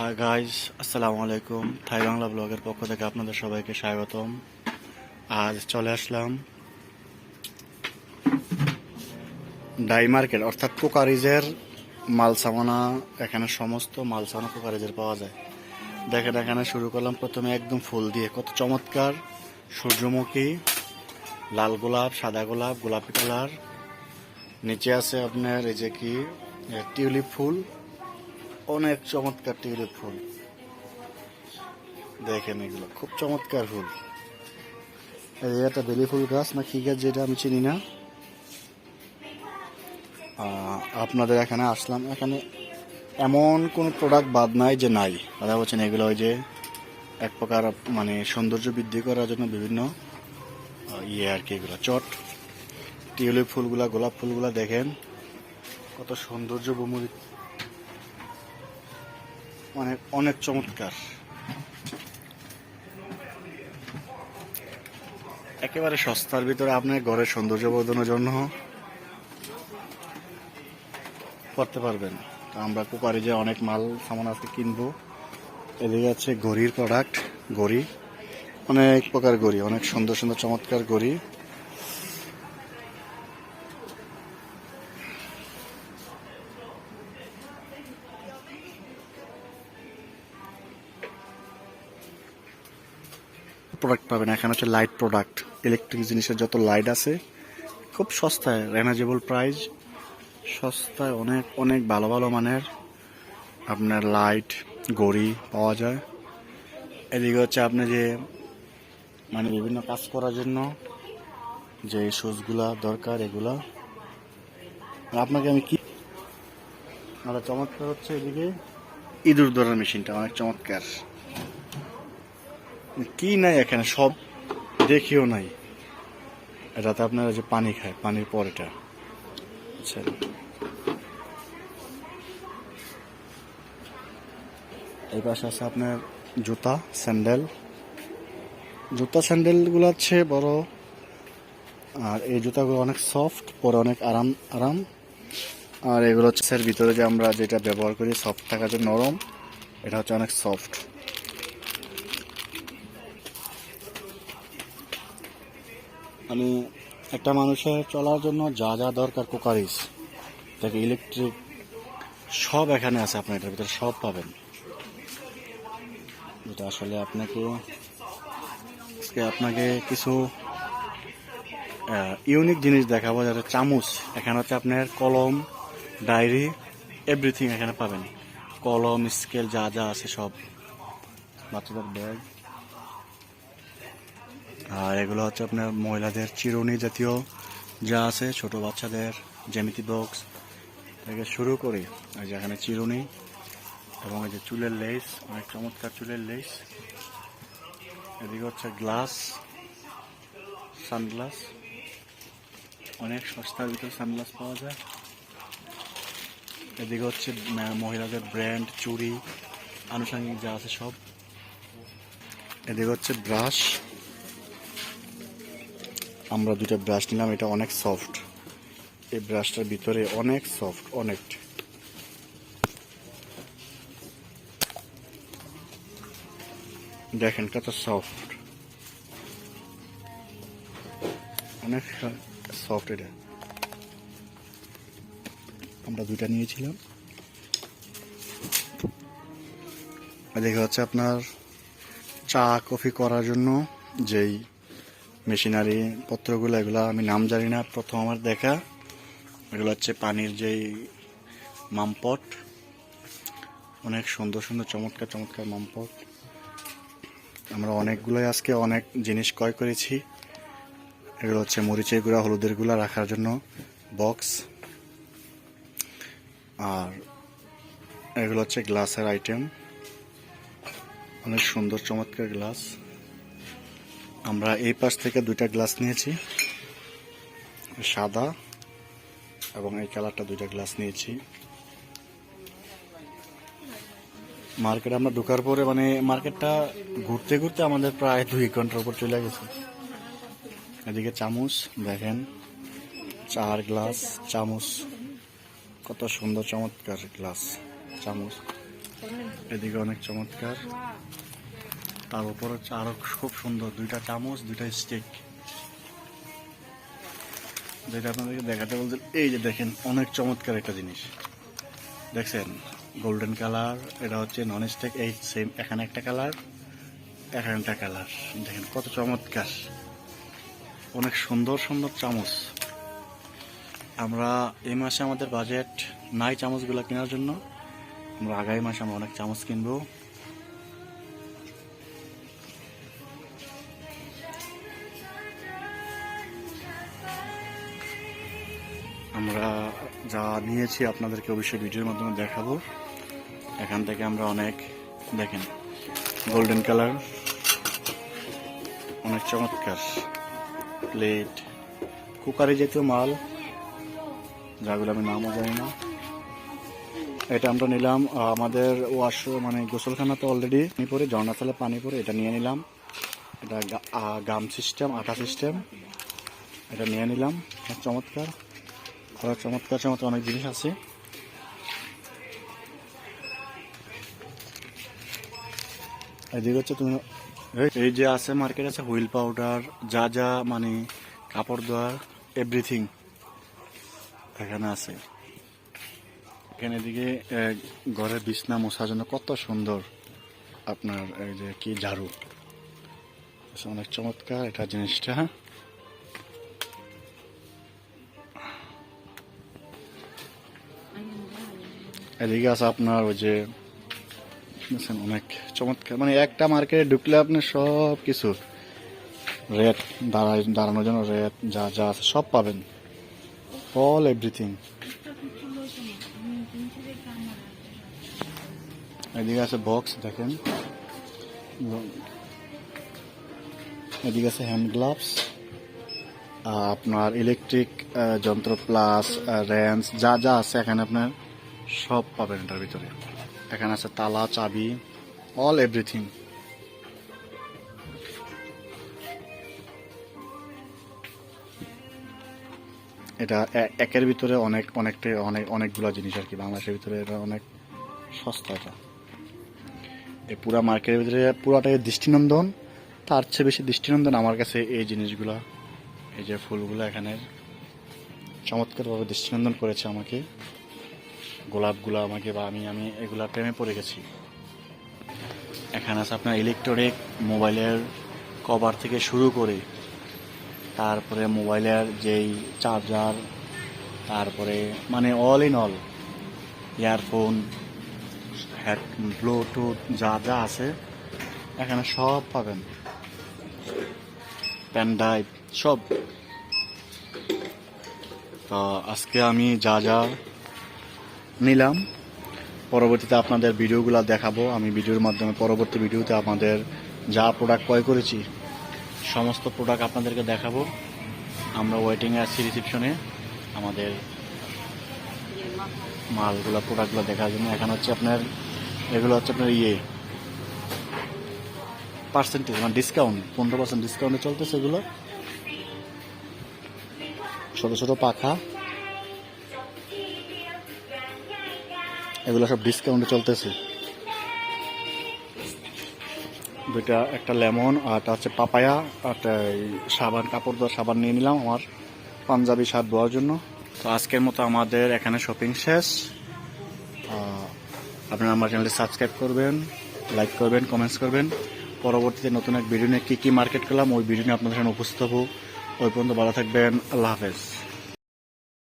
Hi guys আসসালামু আলাইকুম থাই বাংলা ব্লগের পক্ষ থেকে আপনাদের সবাইকে স্বাগতম। আজ চলে আসলাম ডাই মার্কেট, অর্থাৎ কোকারিজের মাল সামানা এখানে সমস্ত মাল সামানা কোকারিজের পাওয়া যায়। দেখেন, এখানে শুরু করলাম। প্রথমে একদম ফুল দিয়ে। কত চমৎকার। সূর্যমুখী, লাল গোলাপ, সাদা গোলাপ, গোলাপি কালার। নিচে আছে আপনার এই যে কি টিউলিপ ফুল। অনেক চমৎকার টিউলিপ ফুল। দেখেন এগুলো, খুব চমৎকার ফুল। একটা বেলি ফুল গাছ না কি গাছ যেটা আমি চিনি না। আপনাদের এখানে আসলাম, এখানে এমন কোনো প্রোডাক্ট বাদ নাই যে নাই। দাদা বলছেন এগুলো ওই যে এক প্রকার মানে সৌন্দর্য বৃদ্ধি করার জন্য বিভিন্ন ইয়ে আর কি এগুলো। চট টিউলিপ ফুলগুলা, গোলাপ ফুলগুলা দেখেন, কত সৌন্দর্য মানে অনেক চমৎকার। একেবারে সস্তার ভিতরে আপনার ঘরের সৌন্দর্য বর্ধনের জন্য করতে পারবেন। তো আমরা কুকারে যে অনেক মাল, সামান আজকে কিনবো। এদিকে আছে ঘড়ির প্রোডাক্ট ঘড়ি অনেক প্রকার ঘড়ি অনেক সুন্দর সুন্দর চমৎকার ঘড়ি প্রোডাক্ট পাবেন। এখানে হচ্ছে লাইট প্রোডাক্ট ইলেকট্রিক জিনিসের যত লাইট আছে, খুব সস্তায় রেনাজেবল প্রাইস সস্তায় অনেক অনেক ভালো ভালো মানের আপনার লাইট গড়ি পাওয়া যায়। এদিকে হচ্ছে আপনি যে মানে বিভিন্ন কাজ করার জন্য যে শুজগুলা দরকার, এগুলা। আপনাকে আমি কি আর চমৎকার হচ্ছে এদিকে। ইঁদুর ধরার মেশিনটা, অনেক চমৎকার। কি নাই এখানে? সব দেখিও নাই। এটাতে আপনারা যে পানি খায়, পানির পর এটা আচ্ছা। এই পাশে আছে আপনার জুতা, স্যান্ডেল। জুতা, স্যান্ডেলগুলো হচ্ছে বড়। আর এই জুতাগুলো অনেক সফট, পরে অনেক আরাম আরাম। আর এগুলো হচ্ছে ভিতরে যে আমরা যেটা ব্যবহার করি, সফট থাকার জন্য নরম, এটা হচ্ছে অনেক সফট। মানে একটা মানুষের চলার জন্য যা যা দরকার কুকারিস থেকে ইলেকট্রিক সব এখানে আছে আপনার এটার ভিতরে, সব পাবেন। যেটা আসলে আপনাকে আপনাকে কিছু ইউনিক জিনিস দেখাবো, যেটা চামচ। এখানে হচ্ছে আপনার কলম, ডায়েরি এভরিথিং এখানে পাবেন। কলম স্কেল যা যা আছে সব। বাচ্চাদের ব্যাগ আর এগুলো হচ্ছে আপনার মহিলাদের চিরুনি জাতীয় যা আছে, ছোট বাচ্চাদের জ্যামিতি বক্স থেকে শুরু করে। এই যে এখানে চিরুনি এবং এই যে চুলের লেস অনেক চমৎকার চুলের লেস এদিকে হচ্ছে গ্লাস সানগ্লাস অনেক সস্তার ভিতরে সানগ্লাস পাওয়া যায়। এদিকে হচ্ছে মহিলাদের ব্র্যান্ড চুড়ি, আনুষঙ্গিক যা আছে সব। এদিকে হচ্ছে ব্রাশ আমরা দুটো ব্রাশ নিলাম, এটা অনেক সফট এই ব্রাশটার ভিতরে অনেক সফট অনেক। দেখেন কত সফট অনেক সফট এটা। আমরা দুইটা নিয়েছিলাম। দেখে হচ্ছে আপনার চা কফি করার জন্য যেই মেশিনারি পত্রগুলো, এগুলো আমি নাম জানি না। প্রথম আমার দেখা, এগুলো হচ্ছে পানির যেই মামপট। অনেক সুন্দর সুন্দর, চমৎকার চমৎকার মামপট। আমরা অনেকগুলোই আজকে অনেক জিনিস ক্রয় করেছি। এগুলো হচ্ছে মরিচের গুঁড়া, হলুদের গুঁড়া রাখার জন্য বক্স। আর এগুলো হচ্ছে গ্লাসের আইটেম। অনেক সুন্দর, চমৎকার গ্লাস। আমরা এই পাশ থেকে দুইটা গ্লাস নিয়েছি, সাদা, এবং এই কালারটা দুইটা গ্লাস নিয়েছি। মার্কেট আমরা ঢোকার পরে মানে মার্কেটটা ঘুরতে ঘুরতে আমাদের প্রায় দুই ঘণ্টার উপর চলে গেছে। এদিকে চামচ, দেখেন, চার গ্লাস, চামচ, কত সুন্দর চমৎকার গ্লাস, চামচ। এদিকে অনেক চমৎকার। তার উপর হচ্ছে আরও খুব সুন্দর দুইটা চামচ, দুইটা স্টিক যেটা আপনাদেরকে দেখাতে বলতে এই যে দেখেন, অনেক চমৎকার একটা জিনিস। দেখছেন? গোল্ডেন কালার এটা হচ্ছে নন স্টিক এই সেম এখানে একটা কালার এখানে একটা কালার দেখেন, কত চমৎকার। অনেক সুন্দর সুন্দর চামচ। আমরা এই মাসে আমাদের বাজেট নাই চামচগুলো কেনার জন্য। আমরা আগামী মাসে আমরা অনেক চামচ কিনবো। আমরা যা নিয়েছি আপনাদেরকে অবশ্যই ভিডিওর মাধ্যমে দেখাবো। এখান থেকে আমরা অনেক, দেখেন গোল্ডেন কালার অনেক চমৎকার। প্লেট কুকারে জাতীয় মাল, যাগুলো আমি নামও জানি না। এটা আমরা নিলাম আমাদের ওয়াশ মানে গোসলখানাতে অলরেডি পানি পরে ঝর্ণা তেলে পানি পরে এটা নিয়ে নিলাম। এটা গাম সিস্টেম আটা সিস্টেম এটা নিয়ে নিলাম, চমৎকার। আরও চমৎকার চমৎকার অনেক জিনিস আছে। এদিকে হচ্ছে তুমি এই- যে আছে মার্কেট আছে হুইল পাউডার যা যা মানে কাপড় ধোয়ার এভরিথিং এখানে আছে। এখানে এদিকে এ, ঘরের বিছনা মশার জন্য কত সুন্দর আপনার এই যে কি ঝাড়ু। অনেক চমৎকার এটা জিনিসটা এদিকে আছে আপনার ওই যে বুঝছেন, অনেক চমৎকার মানে একটা মার্কেটে ঢুকলে আপনি সব কিছু রেট দাঁড়ায় দাঁড়ানোর জন্য রেট যা যা আছে সব পাবেন। অল এভরিথিং এদিকে আছে বক্স দেখেন। এদিকে আছে হ্যান্ড গ্লাভস আপনার ইলেকট্রিক যন্ত্র প্লাস র্যান্স যা যা আছে এখানে আপনার। সব পাবেন এটার ভিতরে। এখানে আছে তালা, চাবি অল এভরিথিং এটা একের ভিতরে অনেক, অনেকটা, অনেক, অনেকগুলো জিনিস আর কি। বাংলাদেশের ভিতরে এটা অনেক সস্তা এটা। এই পুরা মার্কেটের ভিতরে পুরাটাই দৃষ্টিনন্দন। তার চেয়ে বেশি দৃষ্টিনন্দন আমার কাছে এই জিনিসগুলা, এই যে ফুলগুলো এখানে। চমৎকারভাবে দৃষ্টিনন্দন করেছে আমাকে। গোলাপগুলো আমাকে বা আমি আমি এগুলা প্রেমে পড়ে গেছি। এখানে আছে আপনার ইলেকট্রনিক মোবাইলের কভার থেকে শুরু করে, তারপরে মোবাইলের যেই চার্জার তারপরে মানে অল ইন অল ইয়ারফোন হ্যাড ব্লুটুথ যা যা আছে, এখানে সব পাবেন। পেন ড্রাইভ সব। তো আজকে আমি যা যা নিলাম। পরবর্তীতে আপনাদের ভিডিওগুলো দেখাবো। আমি ভিডিওর মাধ্যমে পরবর্তী ভিডিওতে আপনাদের যা প্রোডাক্ট ক্রয় করেছি, সমস্ত প্রোডাক্ট আপনাদেরকে দেখাবো। আমরা ওয়েটিংয়ে আছি রিসিপশনে আমাদের মালগুলো প্রোডাক্টগুলো দেখার জন্য। এখানে হচ্ছে আপনার, এগুলো হচ্ছে আপনার ইয়ে। পার্সেন্টেজ মানে ডিসকাউন্ট পনেরো পার্সেন্ট ডিসকাউন্টে চলতেছে এগুলো। ছোটো ছোটো পাখা। এগুলো সব ডিসকাউন্টে চলতেছে। দুইটা, একটা লেমন, আর হচ্ছে পাপায়া, আর সাবান, কাপড় দেওয়া সাবান নিয়ে নিলাম আমার পাঞ্জাবি শার্ট ধোয়ার জন্য। তো আজকের মতো আমাদের এখানে শপিং শেষ। আপনারা আমার চ্যানেলটি সাবস্ক্রাইব করবেন লাইক করবেন কমেন্টস করবেন। পরবর্তীতে নতুন এক ভিডিও নিয়ে কী কী মার্কেট করলাম, ওই ভিডিও নিয়ে আপনাদের সামনে উপস্থিত হব। ওই পর্যন্ত ভালো থাকবেন, আল্লাহ হাফেজ।